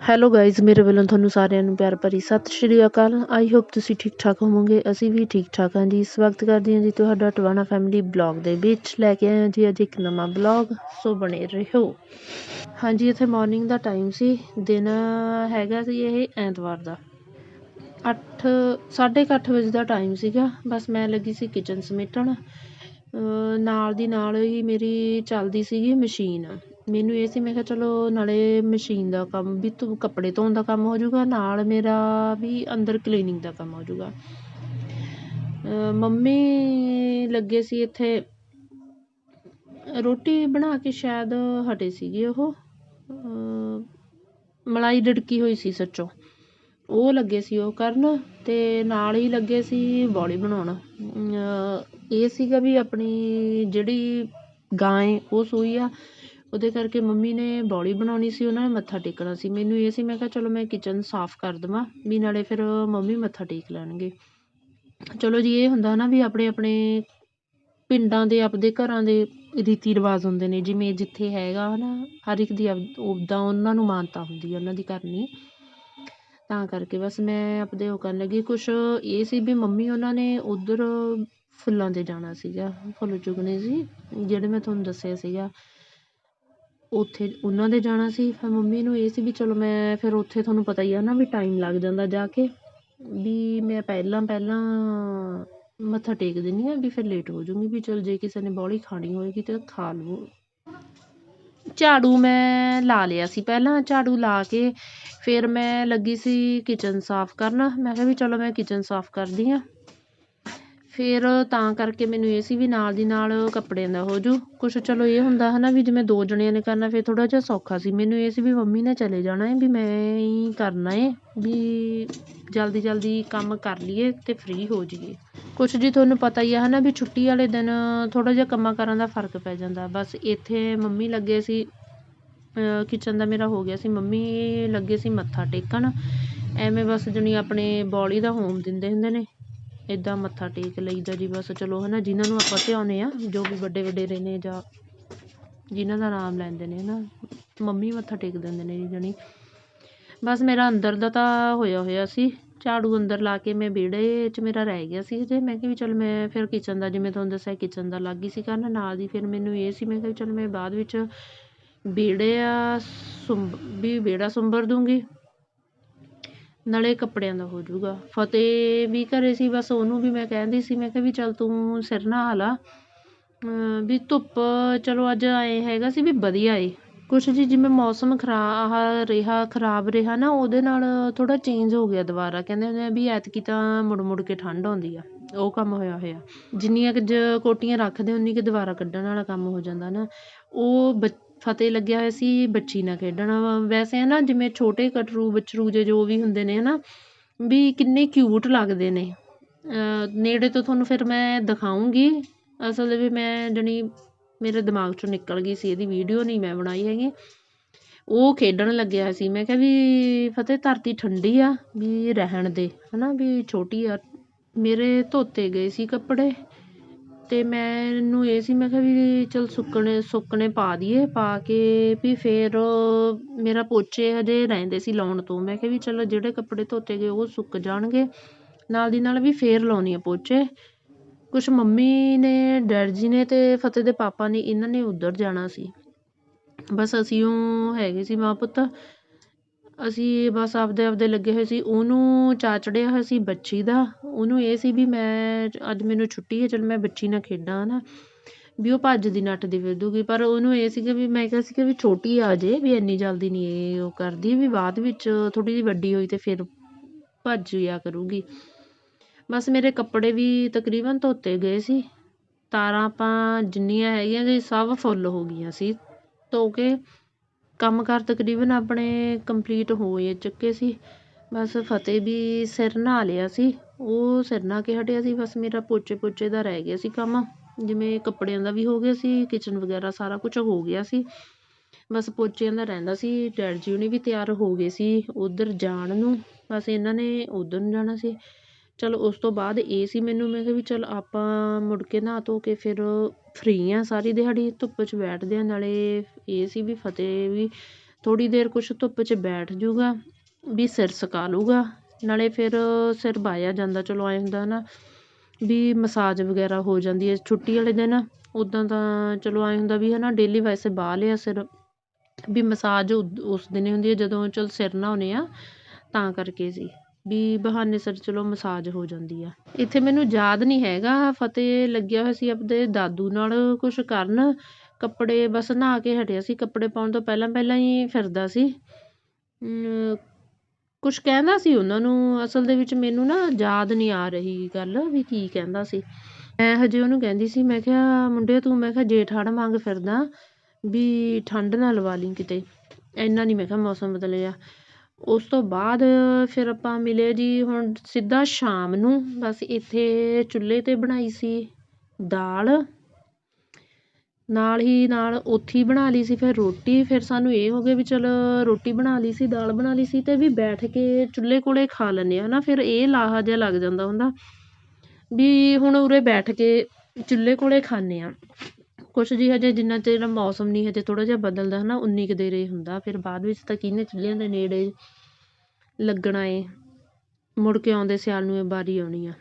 Hello guys ਮੇਰੇ ਵੱਲੋਂ ਤੁਹਾਨੂੰ ਸਾਰਿਆਂ ਨੂੰ ਪਿਆਰ ਭਰੀ ਸਤਿ ਸ਼੍ਰੀ ਅਕਾਲ। ਆਈ ਹੋਪ ਤੁਸੀਂ ਠੀਕ ਠਾਕ ਹੋਵੋਗੇ। ਅਸੀਂ ਵੀ ਠੀਕ ਠਾਕ ਹਾਂ ਜੀ। ਸਵਾਗਤ ਕਰਦੇ ਹਾਂ ਜੀ ਤੁਹਾਡਾ ਟਵਾਣਾ ਫੈਮਿਲੀ ਬਲੌਗ ਦੇ ਵਿੱਚ। ਲੈ ਕੇ ਆਏ ਹਾਂ ਜੀ ਅੱਜ ਇੱਕ ਨਵਾਂ ਬਲੌਗ ਸੋ ਬਣੇ ਰਹੋ। ਹਾਂਜੀ, ਇੱਥੇ ਮਾਰਨਿੰਗ ਦਾ ਟਾਈਮ ਸੀ। ਦਿਨ ਹੈਗਾ ਸੀ ਇਹ ਐਤਵਾਰ ਦਾ। 8 8:30 ਵਜੇ ਦਾ ਟਾਈਮ ਸੀਗਾ। ਬਸ ਮੈਂ ਲੱਗੀ ਸੀ ਕਿਚਨ ਸਮੇਟਣ। ਨਾਲ ਦੀ ਨਾਲ ਹੀ ਮੇਰੀ ਚੱਲਦੀ ਸੀਗੀ ਮਸ਼ੀਨ ਮੈਨੂੰ ਇਹ ਸੀ, ਮੈਂ ਕਿਹਾ ਚਲੋ ਨਾਲੇ ਮਸ਼ੀਨ ਦਾ ਕੰਮ, ਵੀ ਧੋ ਕੱਪੜੇ ਧੋਣ ਦਾ ਕੰਮ ਹੋ ਜਾਊਗਾ ਨਾਲ ਮੇਰਾ ਵੀ ਅੰਦਰ ਕਲੀਨਿੰਗ ਦਾ ਕੰਮ ਹੋ ਜਾਊਗਾ ਮੰਮੀ ਲੱਗੇ ਸੀ ਇੱਥੇ, ਰੋਟੀ ਬਣਾ ਕੇ ਸ਼ਾਇਦ ਹਟੇ ਸੀਗੇ ਉਹ ਮਲਾਈ ਡੜਕੀ ਹੋਈ ਸੀ ਸੱਚੋ। ਉਹ ਲੱਗੇ ਸੀ ਉਹ ਕਰਨ ਤੇ ਨਾਲ ਹੀ ਲੱਗੇ ਸੀ ਬੌਲੀ ਬਣਾਉਣ। ਇਹ ਸੀਗਾ ਵੀ ਆਪਣੀ ਜਿਹੜੀ ਗਾਂ ਏ, ਉਹ ਸੂਈ ਆ ਉਹਦੇ ਕਰਕੇ ਮੰਮੀ ਨੇ ਬੌਲੀ ਬਣਾਉਣੀ ਸੀ, ਉਹਨਾਂ ਨੇ ਮੱਥਾ ਟੇਕਣਾ ਸੀ। ਮੈਨੂੰ ਇਹ ਸੀ, ਮੈਂ ਕਿਹਾ ਚਲੋ ਮੈਂ ਕਿਚਨ ਸਾਫ਼ ਕਰ ਦੇਵਾਂ, ਵੀ ਨਾਲੇ ਫਿਰ ਮੰਮੀ ਮੱਥਾ ਟੇਕ ਲੈਣਗੇ। ਚਲੋ ਜੀ, ਇਹ ਹੁੰਦਾ ਨਾ ਵੀ ਆਪਣੇ ਆਪਣੇ ਪਿੰਡਾਂ ਦੇ, ਆਪਦੇ ਘਰਾਂ ਦੇ ਰੀਤੀ ਰਿਵਾਜ ਹੁੰਦੇ ਨੇ, ਜਿਵੇਂ ਜਿੱਥੇ ਹੈਗਾ ਹੈ ਨਾ ਹਰ ਇੱਕ ਦੀ ਉੱਦਾਂ ਉਹਨਾਂ ਨੂੰ ਮਾਨਤਾ ਹੁੰਦੀ ਹੈ ਉਹਨਾਂ ਦੀ ਕਰਨੀ। ਤਾਂ ਕਰਕੇ ਬਸ ਮੈਂ ਆਪਦੇ ਉਹ ਕਰਨ ਲੱਗੀ। ਕੁਛ ਇਹ ਸੀ ਵੀ ਮੰਮੀ ਉਹਨਾਂ ਨੇ ਉਧਰ ਫੁੱਲਾਂ 'ਤੇ ਜਾਣਾ ਸੀਗਾ, ਫੁੱਲ ਚੁਗਣੇ ਸੀ, ਜਿਹੜੇ ਮੈਂ ਤੁਹਾਨੂੰ ਦੱਸਿਆ ਸੀਗਾ। ਉੱਥੇ ਉਹਨਾਂ ਦੇ ਜਾਣਾ ਸੀ। ਫਿਰ ਮੰਮੀ ਨੂੰ ਇਹ ਸੀ ਵੀ ਚਲੋ ਮੈਂ ਫਿਰ ਉੱਥੇ ਤੁਹਾਨੂੰ ਪਤਾ ਹੀ ਆ ਨਾ ਵੀ ਟਾਈਮ ਲੱਗ ਜਾਂਦਾ ਜਾ ਕੇ। ਵੀ ਮੈਂ ਪਹਿਲਾਂ ਪਹਿਲਾਂ ਮੱਥਾ ਟੇਕ ਦਿੰਦੀ ਹਾਂ ਵੀ ਫਿਰ ਲੇਟ ਹੋ ਜੂੰਗੀ ਵੀ ਚਲ ਜੇ ਕਿਸੇ ਨੇ ਬੌਲੀ ਖਾਣੀ ਹੋਏਗੀ ਤਾਂ ਖਾ ਲਵੋ। ਝਾੜੂ ਮੈਂ ਲਾ ਲਿਆ ਸੀ ਪਹਿਲਾਂ, ਝਾੜੂ ਲਾ ਕੇ ਫਿਰ ਮੈਂ ਲੱਗੀ ਸੀ ਕਿਚਨ ਸਾਫ਼ ਕਰਨ। ਮੈਂ ਕਿਹਾ ਵੀ ਚਲੋ ਮੈਂ ਕਿਚਨ ਸਾਫ਼ ਕਰਦੀ ਹਾਂ। ਫਿਰ ਤਾਂ ਕਰਕੇ ਮੈਨੂੰ ਇਹ ਸੀ ਵੀ ਨਾਲ ਦੀ ਨਾਲ ਕੱਪੜਿਆਂ ਦਾ ਹੋ ਜੂ। ਕੁਛ ਚਲੋ ਇਹ ਹੁੰਦਾ ਹੈ ਨਾ ਵੀ ਜਿਵੇਂ ਦੋ ਜਣਿਆਂ ਨੇ ਕਰਨਾ, ਫਿਰ ਥੋੜ੍ਹਾ ਜਿਹਾ ਸੌਖਾ ਸੀ। ਮੈਨੂੰ ਇਹ ਸੀ ਵੀ ਮੰਮੀ ਨੇ ਚਲੇ ਜਾਣਾ ਹੈ ਵੀ ਮੈਂ ਹੀ ਕਰਨਾ ਹੈ ਵੀ ਜਲਦੀ ਜਲਦੀ ਕੰਮ ਕਰ ਲਈਏ ਅਤੇ ਫ੍ਰੀ ਹੋ ਜਾਈਏ। ਕੁਛ ਜੀ ਤੁਹਾਨੂੰ ਪਤਾ ਹੀ ਆ ਹੈ ਨਾ ਵੀ ਛੁੱਟੀ ਵਾਲੇ ਦਿਨ ਥੋੜ੍ਹਾ ਜਿਹਾ ਕੰਮਾਂ ਕਾਰਾਂ ਦਾ ਫ਼ਰਕ ਪੈ ਜਾਂਦਾ। ਬਸ ਇੱਥੇ ਮੰਮੀ ਲੱਗੇ ਸੀ ਕਿਚਨ ਦਾ ਮੇਰਾ ਹੋ ਗਿਆ ਸੀ। ਮੰਮੀ ਲੱਗੇ ਸੀ ਮੱਥਾ ਟੇਕਣ। ਐਵੇਂ ਬਸ ਜਣੀ ਆਪਣੇ ਬੋਲੀ ਦਾ ਹੋਮ ਦਿੰਦੇ ਹੁੰਦੇ ਨੇ। ਇੱਦਾਂ ਮੱਥਾ ਟੇਕ ਲਈਦਾ ਜੀ ਬਸ, ਚਲੋ ਹੈ ਨਾ ਜਿਨ੍ਹਾਂ ਨੂੰ ਆਪਾਂ ਧਿਆਉਂਦੇ ਹਾਂ, ਜੋ ਵੀ ਵੱਡੇ ਵਡੇਰੇ ਨੇ ਜਾਂ ਜਿਨ੍ਹਾਂ ਦਾ ਨਾਮ ਲੈਂਦੇ ਨੇ ਹੈ ਨਾ ਮੰਮੀ ਮੱਥਾ ਟੇਕ ਦਿੰਦੇ ਨੇ ਜੀ ਜਾਣੀ। ਬਸ ਮੇਰਾ ਅੰਦਰ ਦਾ ਤਾਂ ਹੋਇਆ ਹੋਇਆ ਸੀ, ਝਾੜੂ ਅੰਦਰ ਲਾ ਕੇ ਮੈਂ ਵਿਹੜੇ 'ਚ ਮੇਰਾ ਰਹਿ ਗਿਆ ਸੀ ਜੇ ਮੈਂ ਕਿਹਾ ਵੀ ਚਲ ਮੈਂ ਫਿਰ ਕਿਚਨ ਦਾ, ਜਿਵੇਂ ਤੁਹਾਨੂੰ ਦੱਸਿਆ ਕਿਚਨ ਦਾ ਲੱਗ ਗਈ ਸੀ ਕਰਨ ਨਾਲ ਦੀ ਫਿਰ ਮੈਨੂੰ ਇਹ ਸੀ, ਮੈਂ ਕਿਹਾ ਚਲ ਮੈਂ ਬਾਅਦ ਵਿੱਚ ਵਿਹੜੇ ਆ, ਸੁੰਬ, ਵੀ ਵਿਹੜਾ ਸੁੰਬਰ ਦੂੰਗੀ। ਨਾਲੇ ਕੱਪੜਿਆਂ ਦਾ ਹੋ ਜਾਊਗਾ। ਫਤਿਹ ਵੀ ਘਰੇ ਸੀ, ਬਸ ਉਹਨੂੰ ਵੀ ਮੈਂ ਕਹਿੰਦੀ ਸੀ, ਮੈਂ ਕਿਹਾ ਵੀ ਚੱਲ ਤੂੰ ਸਿਰ ਨਹਾ ਲਾ। ਵੀ ਧੁੱਪ, ਚਲੋ ਅੱਜ ਐਂ ਹੈਗਾ ਸੀ ਵੀ ਵਧੀਆ ਏ। ਕੁਛ ਜੀ, ਜਿਵੇਂ ਮੌਸਮ ਖਰਾ, ਆਹ ਰਿਹਾ, ਖਰਾਬ ਰਿਹਾ ਨਾ, ਉਹਦੇ ਨਾਲ ਥੋੜ੍ਹਾ ਚੇਂਜ ਹੋ ਗਿਆ ਦੁਬਾਰਾ। ਕਹਿੰਦੇ ਹੁੰਦੇ ਆ ਵੀ ਐਤਕੀ ਤਾਂ ਮੁੜ ਮੁੜ ਕੇ ਠੰਡ ਆਉਂਦੀ ਆ। ਉਹ ਕੰਮ ਹੋਇਆ ਹੋਇਆ। ਜਿੰਨੀਆਂ ਕੁ ਜ ਕੋਟੀਆਂ ਰੱਖਦੇ, ਉਨੀ ਕੁ ਦੁਬਾਰਾ ਕੱਢਣ ਵਾਲਾ ਕੰਮ ਹੋ ਜਾਂਦਾ ਨਾ। ਉਹ ਬ ਫਤਿਹ ਲੱਗਿਆ ਹੋਇਆ ਸੀ, ਬੱਚੀ ਨਾਲ ਖੇਡਣ ਵੈਸੇ ਹੈ ਨਾ ਜਿਵੇਂ ਛੋਟੇ ਕਟਰੂ ਬਛਰੂ ਜੇ ਜੋ ਵੀ ਹੁੰਦੇ ਨੇ ਹੈ ਨਾ ਵੀ ਕਿੰਨੇ ਕਿਊਟ ਲੱਗਦੇ ਨੇ। ਨੇੜੇ ਤੋਂ ਤੁਹਾਨੂੰ ਫਿਰ ਮੈਂ ਦਿਖਾਊਂਗੀ ਅਸਲ ਵੀ ਮੈਂ ਜਾਣੀ ਮੇਰੇ ਦਿਮਾਗ ਚੋਂ ਨਿਕਲ ਗਈ ਸੀ, ਇਹਦੀ ਵੀਡੀਓ ਨਹੀਂ ਮੈਂ ਬਣਾਈ ਹੈਗੀ। ਉਹ ਖੇਡਣ ਲੱਗਿਆ ਸੀ। ਮੈਂ ਕਿਹਾ ਵੀ ਫਤਿਹ ਧਰਤੀ ਠੰਡੀ ਆ, ਵੀ ਰਹਿਣ ਦੇ। ਹੈ ਨਾ ਵੀ ਛੋਟੀ ਆ। ਮੇਰੇ ਧੋਤੇ ਗਏ ਸੀ ਕੱਪੜੇ। ਅਤੇ ਮੈਨੂੰ ਇਹ ਸੀ, ਮੈਂ ਕਿਹਾ ਵੀ ਚੱਲ ਸੁੱਕਣੇ ਸੁੱਕਣੇ ਪਾ ਦਈਏ, ਪਾ ਕੇ ਵੀ ਫਿਰ ਮੇਰਾ ਪੋਚੇ ਹਜੇ ਰਹਿੰਦੇ ਸੀ ਲਾਉਣ ਤੋਂ। ਮੈਂ ਕਿਹਾ ਵੀ ਚਲੋ ਜਿਹੜੇ ਕੱਪੜੇ ਧੋਤੇ ਗਏ ਉਹ ਸੁੱਕ ਜਾਣਗੇ। ਨਾਲ ਦੀ ਨਾਲ ਵੀ ਫਿਰ ਲਾਉਣੀ ਆ ਪੋਚੇ। ਕੁਛ ਮੰਮੀ ਨੇ, ਡੈਡ ਜੀ ਨੇ ਅਤੇ ਫਤਿਹ ਦੇ ਪਾਪਾ ਨੇ, ਇਹਨਾਂ ਨੇ ਉੱਧਰ ਜਾਣਾ ਸੀ। ਬਸ ਅਸੀਂ ਉਹ ਹੈਗੇ ਸੀ ਮਾਂ ਪੁੱਤ। ਅਸੀਂ ਬਸ ਆਪਦੇ ਆਪਦੇ ਲੱਗੇ ਹੋਏ ਸੀ, ਉਹਨੂੰ ਚਾ ਚੜਿਆ ਹੋਇਆ ਸੀ ਬੱਚੀ ਦਾ। ਉਹਨੂੰ ਇਹ ਸੀ ਵੀ ਮੈਂ ਅੱਜ ਮੈਨੂੰ ਛੁੱਟੀ ਹੈ, ਚਲ ਮੈਂ ਬੱਚੀ ਨਾਲ ਖੇਡਾਂ ਨਾ। ਵੀ ਉਹ ਭੱਜਦੀ ਨੱਠਦੀ ਫਿਰਦੂਗੀ, ਪਰ ਉਹਨੂੰ ਇਹ ਸੀਗਾ ਵੀ ਮੈਂ ਕਿਹਾ ਸੀਗਾ ਵੀ ਛੋਟੀ ਆ ਜੇ, ਵੀ ਇੰਨੀ ਜਲਦੀ ਨਹੀਂ ਇਹ ਉਹ ਕਰਦੀ, ਵੀ ਬਾਅਦ ਵਿੱਚ ਥੋੜ੍ਹੀ ਜਿਹੀ ਵੱਡੀ ਹੋਈ ਤੇ ਫਿਰ ਭੱਜ ਜਿਆ ਕਰੂਗੀ। ਬਸ ਮੇਰੇ ਕੱਪੜੇ ਵੀ ਤਕਰੀਬਨ ਧੋਤੇ ਗਏ ਸੀ। ਤਾਰਾਂ ਆਪਾਂ ਜਿੰਨੀਆਂ ਹੈਗੀਆਂ ਸੀ ਸਭ ਫੁੱਲ ਹੋ ਗਈਆਂ ਸੀ। ਧੋ ਕੇ ਕੰਮ ਕਾਰ ਤਕਰੀਬਨ ਆਪਣੇ ਕੰਪਲੀਟ ਹੋਏ ਚੁੱਕੇ ਸੀ। ਬਸ ਫਤਿਹ ਵੀ ਸਿਰ ਨਹਾ ਲਿਆ ਸੀ। ਉਹ ਸਿਰ ਨਹਾ ਕੇ ਹਟਿਆ ਸੀ। ਬਸ ਮੇਰਾ ਪੋਚੇ ਪੋਚੇ ਦਾ ਰਹਿ ਗਿਆ ਸੀ ਕੰਮ। ਜਿਵੇਂ ਕੱਪੜਿਆਂ ਦਾ ਵੀ ਹੋ ਗਿਆ ਸੀ ਕਿਚਨ ਵਗੈਰਾ ਸਾਰਾ ਕੁਝ ਹੋ ਗਿਆ ਸੀ। ਬਸ ਪੋਚਿਆਂ ਦਾ ਰਹਿੰਦਾ ਸੀ। ਡੈਡ ਜੀ ਉਹਨੇ ਵੀ ਤਿਆਰ ਹੋ ਗਏ ਸੀ ਉੱਧਰ ਜਾਣ ਨੂੰ। ਬਸ ਇਹਨਾਂ ਨੇ ਉੱਧਰ ਨੂੰ ਜਾਣਾ ਸੀ। ਚਲੋ ਉਸ ਤੋਂ ਬਾਅਦ ਇਹ ਸੀ ਮੈਨੂੰ, ਮੈਂ ਕਿਹਾ ਵੀ ਚੱਲ ਆਪਾਂ ਮੁੜ ਕੇ ਨਹਾ ਧੋ ਕੇ ਫਿਰ ਫਰੀ ਹਾਂ ਸਾਰੀ ਦਿਹਾੜੀ, ਧੁੱਪ 'ਚ ਬੈਠਦੇ ਹਾਂ, ਨਾਲੇ ਇਹ ਸੀ ਵੀ ਫਤਿਹ ਵੀ ਥੋੜ੍ਹੀ ਦੇਰ ਕੁਛ ਧੁੱਪ 'ਚ ਬੈਠ ਜੂਗਾ ਵੀ ਸਿਰ ਸੁਕਾ ਲੂਗਾ ਨਾਲੇ ਫਿਰ ਸਿਰ ਬਾਹਿਆ ਜਾਂਦਾ, ਚਲੋ ਐਂ ਹੁੰਦਾ ਹੈ ਨਾ ਵੀ ਮਸਾਜ ਵਗੈਰਾ ਹੋ ਜਾਂਦੀ ਹੈ, ਛੁੱਟੀ ਵਾਲੇ ਦਿਨ ਉੱਦਾਂ ਤਾਂ ਚਲੋ ਐਂ ਹੁੰਦਾ ਵੀ ਹੈ ਨਾ ਡੇਲੀ ਵੈਸੇ ਬਾਹ ਲਿਆ ਸਿਰ, ਵੀ ਮਸਾਜ ਉਦ- ਉਸ ਦਿਨ ਹੀ ਹੁੰਦੀ ਹੈ, ਜਦੋਂ ਚਲ ਸਿਰ ਨਹਾਉਂਦੇ ਹਾਂ, ਤਾਂ ਕਰਕੇ ਸੀ। ਵੀ ਬਹਾਨੇ ਸਿਰ ਚਲੋ ਮਸਾਜ ਹੋ ਜਾਂਦੀ ਆ। ਇੱਥੇ ਮੈਨੂੰ ਯਾਦ ਨਹੀਂ ਹੈਗਾ, ਫਤਿਹ ਲੱਗਿਆ ਹੋਇਆ ਸੀ ਆਪਦੇ ਦਾਦੂ ਨਾਲ ਕੁਛ ਕਰਨ। ਕੱਪੜੇ ਬਸ ਨਹਾ ਕੇ ਹਟਿਆ ਸੀ, ਕੱਪੜੇ ਪਾਉਣ ਤੋਂ ਪਹਿਲਾਂ ਪਹਿਲਾਂ ਹੀ ਫਿਰਦਾ ਸੀ। ਕੁਛ ਕਹਿੰਦਾ ਸੀ ਉਹਨਾਂ ਨੂੰ, ਅਸਲ ਦੇ ਵਿੱਚ ਮੈਨੂੰ ਨਾ ਯਾਦ ਨਹੀਂ ਆ ਰਹੀ ਗੱਲ ਵੀ ਕੀ ਕਹਿੰਦਾ ਸੀ। ਮੈਂ ਹਜੇ ਉਹਨੂੰ ਕਹਿੰਦੀ ਸੀ, ਮੈਂ ਕਿਹਾ, ਮੁੰਡੇ, ਤੂੰ ਮੈਂ ਕਿਹਾ ਜੇ ਠੰਡ ਮੰਗ ਫਿਰਦਾ, ਵੀ ਠੰਡ ਨਾ ਲਵਾ ਲਈ ਕਿਤੇ। ਇੰਨਾ ਨਹੀਂ ਮੈਂ ਕਿਹਾ ਮੌਸਮ ਬਦਲਿਆ। ਉਸ ਤੋਂ ਬਾਅਦ ਫਿਰ ਆਪਾਂ ਮਿਲੇ ਜੀ ਹੁਣ ਸਿੱਧਾ ਸ਼ਾਮ ਨੂੰ। ਬਸ ਇੱਥੇ ਚੁੱਲ੍ਹੇ 'ਤੇ ਬਣਾਈ ਸੀ ਦਾਲ। ਨਾਲ ਹੀ ਨਾਲ ਉੱਥੇ ਹੀ ਬਣਾ ਲਈ ਸੀ ਫਿਰ ਰੋਟੀ। ਫਿਰ ਸਾਨੂੰ ਇਹ ਹੋ ਗਿਆ ਵੀ ਚਲ ਰੋਟੀ ਬਣਾ ਲਈ ਸੀ, ਦਾਲ ਬਣਾ ਲਈ ਸੀ ਅਤੇ ਵੀ ਬੈਠ ਕੇ ਚੁੱਲ੍ਹੇ ਕੋਲ ਖਾ ਲੈਂਦੇ ਹੈ ਨਾ, ਫਿਰ ਇਹ ਲਾਹਾ ਜਿਹਾ ਲੱਗ ਜਾਂਦਾ ਹੁੰਦਾ ਵੀ ਹੁਣ ਉਰੇ ਬੈਠ ਕੇ ਚੁੱਲ੍ਹੇ ਕੋਲ ਖਾਂਦੇ ਹਾਂ। ਕੁਛ ਜੀ ਹਜੇ ਜਿੰਨਾ ਚਿਰ ਮੌਸਮ ਨਹੀਂ ਹਜੇ ਥੋੜ੍ਹਾ ਜਿਹਾ ਬਦਲਦਾ ਹੈ ਨਾ ਉਨੀ ਕੁ ਦੇਰ ਇਹ ਹੁੰਦਾ। ਫਿਰ ਬਾਅਦ ਵਿੱਚ ਤਾਂ ਕਿਹਨੇ ਚੁੱਲ੍ਹਿਆਂ ਦੇ ਨੇੜੇ ਲੱਗਣਾ ਏ। ਮੁੜ ਕੇ ਆਉਂਦੇ ਸਿਆਲ ਨੂੰ ਇਹ ਵਾਰੀ ਆਉਣੀ ਆ।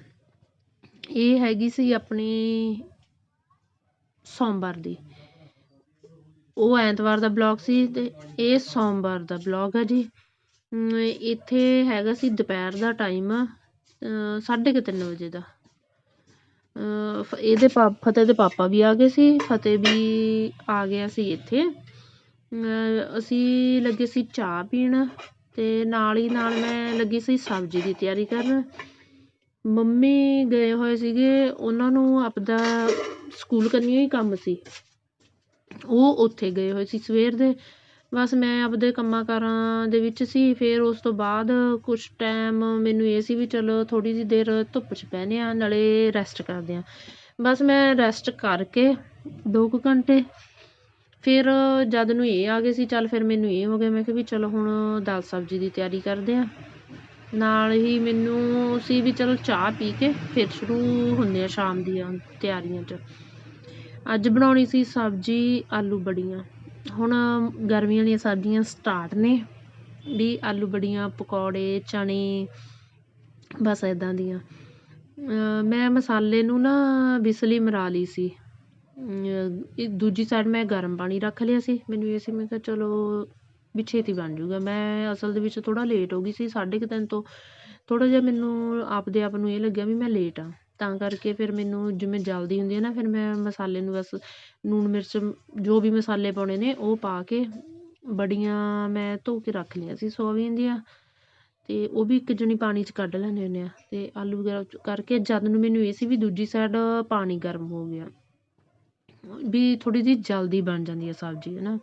ਇਹ ਹੈਗੀ ਸੀ ਆਪਣੀ ਸੋਮਵਾਰ ਦੀ। ਉਹ ਐਤਵਾਰ ਦਾ ਬਲੌਗ ਸੀ ਅਤੇ ਇਹ ਸੋਮਵਾਰ ਦਾ ਬਲੌਗ ਹੈ ਜੀ। ਇੱਥੇ ਹੈਗਾ ਸੀ ਦੁਪਹਿਰ ਦਾ ਟਾਈਮ ਸਾਢੇ ਕੁ ਤਿੰਨ ਵਜੇ ਦਾ। ਇਹਦੇ ਪਾ ਫਤਿਹ ਦੇ ਪਾਪਾ ਵੀ ਆ ਗਏ ਸੀ, ਫਤਿਹ ਵੀ ਆ ਗਿਆ ਸੀ ਇੱਥੇ। ਅਸੀਂ ਲੱਗੇ ਸੀ ਚਾਹ ਪੀਣ ਅਤੇ ਨਾਲ ਹੀ ਨਾਲ ਮੈਂ ਲੱਗੀ ਸੀ ਸਬਜ਼ੀ ਦੀ ਤਿਆਰੀ ਕਰਨ। ਮੰਮੀ ਗਏ ਹੋਏ ਸੀਗੇ, ਉਹਨਾਂ ਨੂੰ ਆਪਦਾ ਸਕੂਲ ਕਰਨੀ ਹੀ ਕੰਮ ਸੀ। ਉਹ ਉੱਥੇ ਗਏ ਹੋਏ ਸੀ ਸਵੇਰ ਦੇ। ਬਸ ਮੈਂ ਆਪਦੇ ਕੰਮਾਂ ਕਾਰਾਂ ਦੇ ਵਿੱਚ ਸੀ, ਫਿਰ ਉਸ ਤੋਂ ਬਾਅਦ ਕੁਛ ਟਾਈਮ ਮੈਨੂੰ ਇਹ ਸੀ ਵੀ ਚਲੋ ਥੋੜ੍ਹੀ ਜਿਹੀ ਦੇਰ ਧੁੱਪ 'ਚ ਬਹਿੰਦੇ ਹਾਂ, ਨਾਲੇ ਰੈਸਟ ਕਰਦੇ ਹਾਂ। ਬਸ ਮੈਂ ਰੈਸਟ ਕਰਕੇ ਦੋ ਕੁ ਘੰਟੇ, ਫਿਰ ਜਦ ਨੂੰ ਇਹ ਆ ਗਏ ਸੀ, ਚੱਲ ਫਿਰ ਮੈਨੂੰ ਇਹ ਹੋ ਗਿਆ, ਮੈਂ ਕਿਹਾ ਵੀ ਚਲੋ ਹੁਣ ਦਾਲ ਸਬਜ਼ੀ ਦੀ ਤਿਆਰੀ ਕਰਦੇ ਹਾਂ। ਨਾਲ ਹੀ ਮੈਨੂੰ ਸੀ ਵੀ ਚਲੋ ਚਾਹ ਪੀ ਕੇ ਫਿਰ ਸ਼ੁਰੂ ਹੁੰਦੇ ਆ ਸ਼ਾਮ ਦੀਆਂ ਤਿਆਰੀਆਂ 'ਚ। ਅੱਜ ਬਣਾਉਣੀ ਸੀ ਸਬਜ਼ੀ ਆਲੂ ਬੜੀਆਂ। ਹੁਣ ਗਰਮੀਆਂ ਦੀਆਂ ਸਬਜ਼ੀਆਂ ਸਟਾਰਟ ਨੇ, ਵੀ ਆਲੂ ਬੜੀਆਂ, ਪਕੌੜੇ ਚਣੇ ਬਸ ਇੱਦਾਂ ਦੀਆਂ। ਮੈਂ ਮਸਾਲੇ ਨੂੰ ਨਾ ਬਿਸਲੀ ਮਰਾ ਲਈ ਸੀ। ਇਹ ਦੂਜੀ ਸਾਈਡ ਮੈਂ ਗਰਮ ਪਾਣੀ ਰੱਖ ਲਿਆ ਸੀ। ਮੈਨੂੰ ਇਹ ਸੀ, ਮੈਂ ਕਿਹਾ ਚਲੋ ਵੀ ਛੇਤੀ ਬਣ ਜੂਗਾ। ਮੈਂ ਅਸਲ ਦੇ ਵਿੱਚ ਥੋੜ੍ਹਾ ਲੇਟ ਹੋ ਗਈ ਸੀ, ਸਾਢੇ ਕੁ ਤਿੰਨ ਤੋਂ। ਥੋੜ੍ਹਾ ਜਿਹਾ ਮੈਨੂੰ ਆਪਦੇ ਆਪ ਨੂੰ ਇਹ ਲੱਗਿਆ ਵੀ ਮੈਂ ਲੇਟ ਹਾਂ ਤਾਂ ਕਰਕੇ ਫਿਰ ਮੈਨੂੰ ਜਿਵੇਂ ਜਲਦੀ ਹੁੰਦੀ ਹੈ ਨਾ, ਫਿਰ ਮੈਂ ਮਸਾਲੇ ਨੂੰ ਬਸ ਲੂਣ ਮਿਰਚ, ਜੋ ਵੀ ਮਸਾਲੇ ਪਾਉਣੇ ਨੇ ਉਹ ਪਾ ਕੇ ਬੜੀਆਂ ਮੈਂ ਧੋ ਕੇ ਰੱਖ ਲਈਆਂ ਸੀ ਸੋਆਬੀਨ ਦੀਆਂ ਅਤੇ ਉਹ ਵੀ ਇੱਕ ਜਣੀ ਪਾਣੀ 'ਚ ਕੱਢ ਲੈਂਦੇ ਹੁੰਦੇ ਹਾਂ ਅਤੇ ਆਲੂ ਵਗੈਰਾ ਚ ਕਰਕੇ ਜਦ ਨੂੰ ਮੈਨੂੰ ਇਹ ਸੀ ਵੀ ਦੂਜੀ ਸਾਈਡ ਪਾਣੀ ਗਰਮ ਹੋ ਗਿਆ ਵੀ ਥੋੜ੍ਹੀ ਜਿਹੀ ਜਲਦੀ ਬਣ ਜਾਂਦੀ ਹੈ ਸਬਜ਼ੀ, ਹੈ ਨਾ।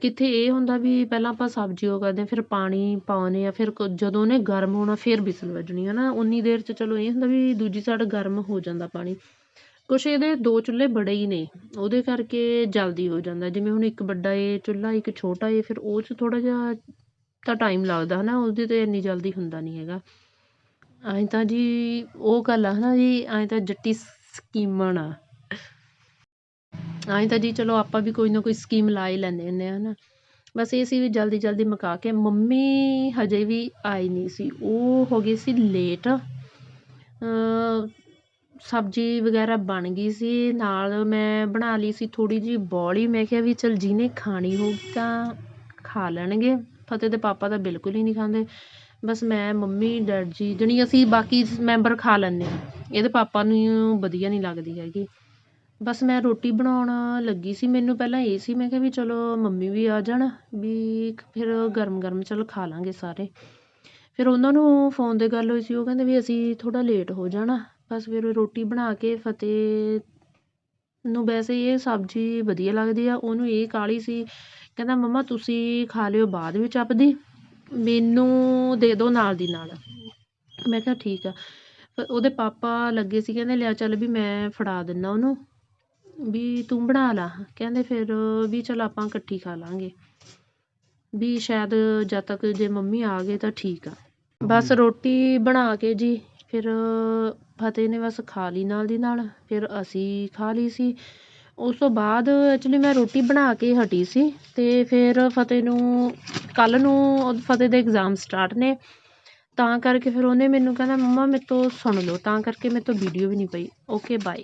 ਕਿੱਥੇ ਇਹ ਹੁੰਦਾ ਵੀ ਪਹਿਲਾਂ ਆਪਾਂ ਸਬਜ਼ੀ ਉਹ ਕਰਦੇ ਹਾਂ, ਫਿਰ ਪਾਣੀ ਪਾਉਂਦੇ ਆ ਫਿਰ ਕ ਜਦੋਂ ਉਹਨੇ ਗਰਮ ਹੋਣਾ ਫਿਰ ਵਿਸਲ ਵੱਜਣੀ ਹੈ ਨਾ, ਉਨੀ ਦੇਰ 'ਚ ਚਲੋ ਇਹ ਹੁੰਦਾ ਵੀ ਦੂਜੀ ਸਾਈਡ ਗਰਮ ਹੋ ਜਾਂਦਾ ਪਾਣੀ। ਕੁਛ ਇਹਦੇ ਦੋ ਚੁੱਲ੍ਹੇ ਬੜੇ ਹੀ ਨੇ, ਉਹਦੇ ਕਰਕੇ ਜਲਦੀ ਹੋ ਜਾਂਦਾ। ਜਿਵੇਂ ਹੁਣ ਇੱਕ ਵੱਡਾ ਏ ਚੁੱਲ੍ਹਾ, ਇੱਕ ਛੋਟਾ ਏ ਫਿਰ ਉਹ 'ਚ ਥੋੜ੍ਹਾ ਜਿਹਾ ਤਾਂ ਟਾਈਮ ਲੱਗਦਾ ਹੈ ਨਾ ਉਹਦੇ 'ਤੇ ਇੰਨੀ ਜਲਦੀ ਹੁੰਦਾ ਨਹੀਂ ਹੈਗਾ। ਐਂ ਤਾਂ ਜੀ ਉਹ ਗੱਲ ਆ ਹੈ ਨਾ ਜੀ, ਐਂ ਤਾਂ ਜੱਟੀ ਸਕੀਮਣ ਆ ਐਂ ਤਾਂ ਜੀ ਚਲੋ ਆਪਾਂ ਵੀ ਕੋਈ ਨਾ ਕੋਈ ਸਕੀਮ ਲਾ ਹੀ ਲੈਂਦੇ ਹੁੰਦੇ ਹਾਂ ਹੈ ਨਾ। ਬਸ ਇਹ ਸੀ ਵੀ ਜਲਦੀ ਜਲਦੀ ਮੁਕਾ ਕੇ ਮੰਮੀ ਹਜੇ ਵੀ ਆਈ ਨਹੀਂ ਸੀ। ਉਹ ਹੋ ਗਈ ਸੀ ਲੇਟ ਸਬਜ਼ੀ ਵਗੈਰਾ ਬਣ ਗਈ ਸੀ। ਨਾਲ ਮੈਂ ਬਣਾ ਲਈ ਸੀ ਥੋੜ੍ਹੀ ਜਿਹੀ ਬੌਲੀ। ਮੈਂ ਕਿਹਾ ਵੀ ਚਲ ਜਿਹਨੇ ਖਾਣੀ ਹੋਊਗੀ ਤਾਂ ਖਾ ਲੈਣਗੇ। ਫਤਿਹ ਦੇ ਪਾਪਾ ਤਾਂ ਬਿਲਕੁਲ ਹੀ ਨਹੀਂ ਖਾਂਦੇ। ਬਸ ਮੈਂ, ਮੰਮੀ, ਡੈਡ ਜੀ ਜਣੀ ਅਸੀਂ ਬਾਕੀ ਮੈਂਬਰ ਖਾ ਲੈਂਦੇ ਹਾਂ। ਇਹਦੇ ਪਾਪਾ ਨੂੰ ਵਧੀਆ ਨਹੀਂ ਲੱਗਦੀ ਹੈਗੀ। ਬਸ ਮੈਂ ਰੋਟੀ ਬਣਾਉਣ ਲੱਗੀ ਸੀ, ਮੈਨੂੰ ਪਹਿਲਾਂ ਇਹ ਸੀ, ਮੈਂ ਕਿਹਾ ਵੀ ਚਲੋ ਮੰਮੀ ਵੀ ਆ ਜਾਣ, ਵੀ ਫਿਰ ਗਰਮ ਗਰਮ ਚਲ ਖਾ ਲਾਂਗੇ ਸਾਰੇ। ਫਿਰ ਉਹਨਾਂ ਨੂੰ ਫੋਨ 'ਤੇ ਗੱਲ ਹੋਈ ਸੀ, ਉਹ ਕਹਿੰਦੇ ਵੀ ਅਸੀਂ ਥੋੜ੍ਹਾ ਲੇਟ ਹੋ ਜਾਣਾ, ਬਸ ਫਿਰ ਰੋਟੀ ਬਣਾ ਕੇ ਫਤਿਹ ਨੂੰ ਵੈਸੇ ਇਹ ਸਬਜ਼ੀ ਵਧੀਆ ਲੱਗਦੀ ਆ, ਉਹਨੂੰ ਇਹ ਕਾਹਲੀ ਸੀ, ਕਹਿੰਦਾ ਮੰਮਾ ਤੁਸੀਂ ਖਾ ਲਿਓ ਬਾਅਦ ਵਿੱਚ ਆਪਦੀ, ਮੈਨੂੰ ਦੇ ਦਿਓ ਨਾਲ ਦੀ ਨਾਲ। ਮੈਂ ਕਿਹਾ ਠੀਕ ਆ। ਫਿਰ ਉਹਦੇ ਪਾਪਾ ਲੱਗੇ ਸੀ, ਕਹਿੰਦੇ ਲਿਆ ਚੱਲ ਵੀ ਮੈਂ ਫੜਾ ਦਿੰਦਾ ਉਹਨੂੰ। ਵੀ ਤੂੰ ਬਣਾ ਲਾ। ਕਹਿੰਦੇ ਫਿਰ ਵੀ ਚਲ ਆਪਾਂ ਇਕੱਠੀ ਖਾ ਲਾਂਗੇ। ਵੀ ਸ਼ਾਇਦ ਜਦ ਤੱਕ ਜੇ ਮੰਮੀ ਆ ਗਏ ਤਾਂ ਠੀਕ ਆ। ਬਸ ਰੋਟੀ ਬਣਾ ਕੇ ਜੀ ਫਿਰ ਫਤਿਹ ਨੇ ਬਸ ਖਾ ਲਈ ਨਾਲ ਦੀ ਨਾਲ। ਫਿਰ ਅਸੀਂ ਖਾ ਲਈ ਸੀ। ਉਸ ਤੋਂ ਬਾਅਦ ਐਕਚੁਅਲੀ ਮੈਂ ਰੋਟੀ ਬਣਾ ਕੇ ਹਟੀ ਸੀ ਅਤੇ ਫਿਰ ਫਤਿਹ ਨੂੰ ਕੱਲ੍ਹ ਨੂੰ ਫਤਿਹ ਦੇ ਇਗਜ਼ਾਮ ਸਟਾਰਟ ਨੇ। ਤਾਂ ਕਰਕੇ ਫਿਰ ਉਹਨੇ ਮੈਨੂੰ ਕਹਿੰਦਾ ਮੰਮਾ ਮੇਰੇ ਤੋਂ ਸੁਣ ਲਓ। ਤਾਂ ਕਰਕੇ ਮੇਰੇ ਤੋਂ ਵੀਡੀਓ ਵੀ ਨਹੀਂ ਪਈ। Okay bye